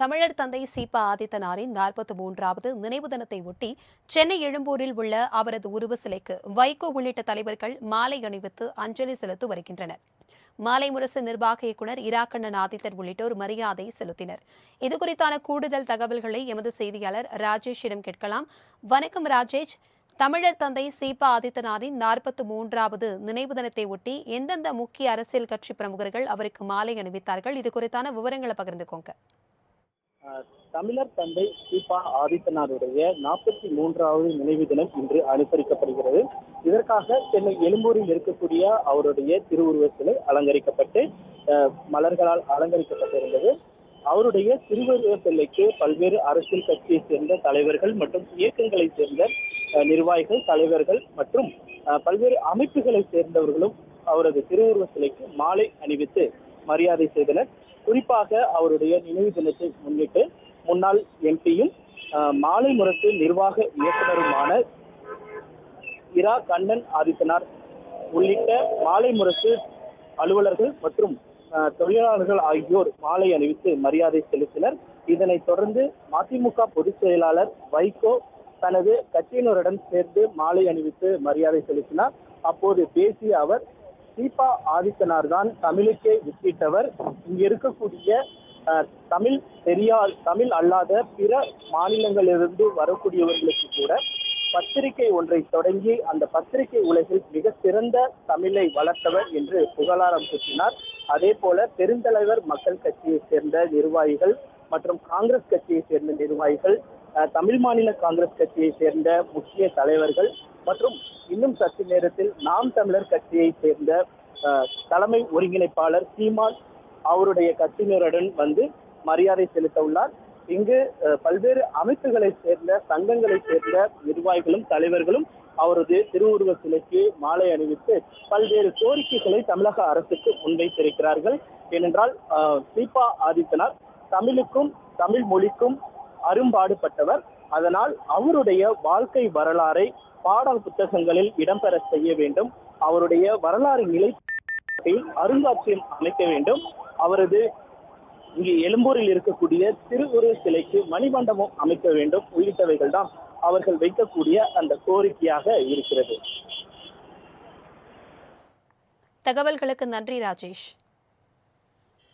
தமிழர் தந்தை சீபா ஆதித்தனாரின் நாற்பத்தி மூன்றாவது நினைவு தினத்தை ஒட்டி சென்னை எழும்பூரில் உள்ள அவரது உருவ சிலைக்கு வைகோ உள்ளிட்ட தலைவர்கள் மாலை அணிவித்து அஞ்சலி செலுத்தி வருகின்றனர். மாலை முரசு நிர்வாக இயக்குநர் இராக்கண்ணன் ஆதித்தர் உள்ளிட்டோர் மரியாதை செலுத்தினர். இதுகுறித்தான கூடுதல் தகவல்களை எமது செய்தியாளர் ராஜேஷிடம் கேட்கலாம். வணக்கம் ராஜேஷ். தமிழர் தந்தை சீபா ஆதித்தனாரின் நாற்பத்தி மூன்றாவது நினைவு தினத்தை ஒட்டி எந்தெந்த முக்கிய அரசியல் கட்சி பிரமுகர்கள் அவருக்கு மாலை அணிவித்தார்கள்? இது குறித்தான விவரங்களை பகிர்ந்துக்கோங்க. தமிழர் தந்தை சீபா ஆதித்தனாருடைய நாற்பத்தி மூன்றாவது நினைவு தினம் இன்று அனுசரிக்கப்படுகிறது. இதற்காக சென்னை எழும்பூரில் இருக்கக்கூடிய அவருடைய திருவுருவ சிலை அலங்கரிக்கப்பட்டு மலர்களால் அலங்கரிக்கப்பட்டிருந்தது. அவருடைய திருவுருவ சிலைக்கு பல்வேறு அரசியல் கட்சியை சேர்ந்த தலைவர்கள் மற்றும் இயக்கங்களை சேர்ந்த அஹ், நிர்வாகிகள் தலைவர்கள் மற்றும் அஹ், பல்வேறு அமைப்புகளை சேர்ந்தவர்களும் அவரது திருவுருவ சிலைக்கு மாலை அணிவித்து மரியாதை செய்தனர். குறிப்பாக அவருடைய நினைவு தினத்தை முன்னிட்டு முன்னாள் எம்பியும் மாலை முரசு நிர்வாக இயக்குநருமான இரா கண்ணன் ஆதித்தனார் உள்ளிட்ட மாலை முரசு அலுவலர்கள் மற்றும் தொழிலாளர்கள் ஆகியோர் மாலை அணிவித்து மரியாதை செலுத்தினர். இதனைத் தொடர்ந்து மதிமுக பொதுச் செயலாளர் வைகோ தனது கட்சியினருடன் சேர்ந்து மாலை அணிவித்து மரியாதை செலுத்தினார். அப்போது பேசிய அவர் தீபா ஆதித்தனார் தான் தமிழுக்கே வித்திட்டவர். இங்க இருக்கக்கூடிய தமிழ் தெரியா தமிழ் அல்லாத பிற மாநிலங்களிலிருந்து வரக்கூடியவர்களுக்கு கூட பத்திரிகை ஒன்றை தொடங்கி அந்த பத்திரிகை உலகில் மிக சிறந்த தமிழை வளர்த்தவர் என்று புகழாரம் சூட்டினார். அதே போல பெருந்தலைவர் மக்கள் கட்சியை சேர்ந்த நிர்வாகிகள் மற்றும் காங்கிரஸ் கட்சியை சேர்ந்த நிர்வாகிகள் அஹ், தமிழ் மாநில காங்கிரஸ் கட்சியை சேர்ந்த முக்கிய தலைவர்கள் மற்றும் இன்னும் சற்று நேரத்தில் நாம் தமிழர் கட்சியை சேர்ந்த அஹ், தலைமை ஒருங்கிணைப்பாளர் சீமான் அவருடைய கட்சியினருடன் வந்து மரியாதை செலுத்த உள்ளார். இங்கு பல்வேறு அமைப்புகளை சேர்ந்த சங்கங்களை சேர்ந்த நிர்வாகிகளும் தலைவர்களும் அவரது திருவுருவ சிலைக்கு மாலை அணிவித்து பல்வேறு கோரிக்கைகளை தமிழக அரசுக்கு முன்வைத்திருக்கிறார்கள். ஏனென்றால் அஹ், சீபா ஆதித்தனார் தமிழுக்கும் தமிழ் மொழிக்கும் அரும்பாடுபட்டவர். அதனால் அவருடைய வாழ்க்கை வரலாறை பாடல் புத்தகங்களில் இடம்பெற செய்ய வேண்டும். அவருடைய வரலாறு நிலை அருங்காட்சியகம் அமைக்க வேண்டும். அவரது இங்கு எழும்பூரில் இருக்கக்கூடிய திருவுரு சிலைக்கு மணிமண்டபம் அமைக்க வேண்டும். உள்ளிட்டவைகள் தான் அவர்கள் வைக்கக்கூடிய அந்த கோரிக்கையாக இருக்கிறது. தகவல்களுக்கு நன்றி ராஜேஷ்.